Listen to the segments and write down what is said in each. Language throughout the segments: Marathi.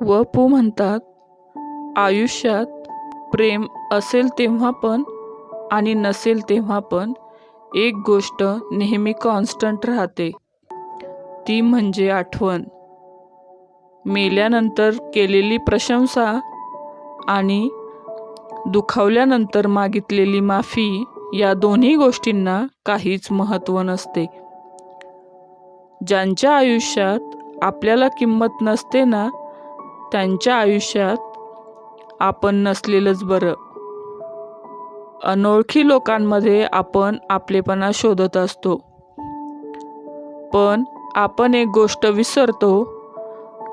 व पू म्हणतात आयुष्यात प्रेम असेल तेव्हा पण आणि नसेल तेव्हा पण एक गोष्ट नेहमी कॉन्स्टंट राहते. ती म्हणजे आठवण. मेल्यानंतर केलेली प्रशंसा आणि दुखावल्यानंतर मागितलेली माफी या दोन्ही गोष्टींना काहीच महत्त्व नसते. ज्यांच्या आयुष्यात आपल्याला किंमत नसते ना त्यांच्या आयुष्यात आपण नसलेलंच बरं. अनोळखी लोकांमध्ये आपण आपलेपणा शोधत असतो. पण आपण एक गोष्ट विसरतो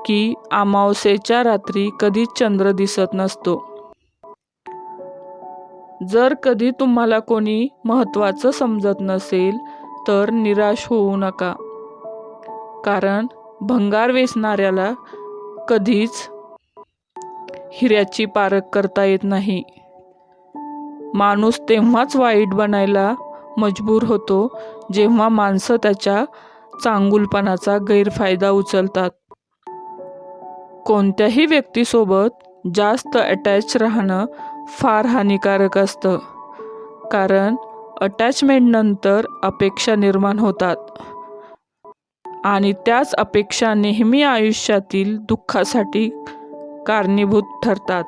की अमावस्येच्या रात्री कधीच चंद्र दिसत नसतो. जर कधी तुम्हाला कोणी महत्त्वाचं समजत नसेल तर निराश होऊ नका. कारण भंगार वेचणाऱ्याला कधीच हिऱ्याची पारख करता येत नाही. माणूस तेव्हाच वाईट बनायला मजबूर होतो जेव्हा माणसं त्याच्या चांगुलपणाचा गैरफायदा उचलतात. कोणत्याही व्यक्तीसोबत जास्त अटॅच राहणं फार हानिकारक असतं कारण अटॅचमेंटनंतर अपेक्षा निर्माण होतात. आणि त्याच अपेक्षा नेहमी आयुष्यातील दुःखासाठी कारणीभूत ठरतात.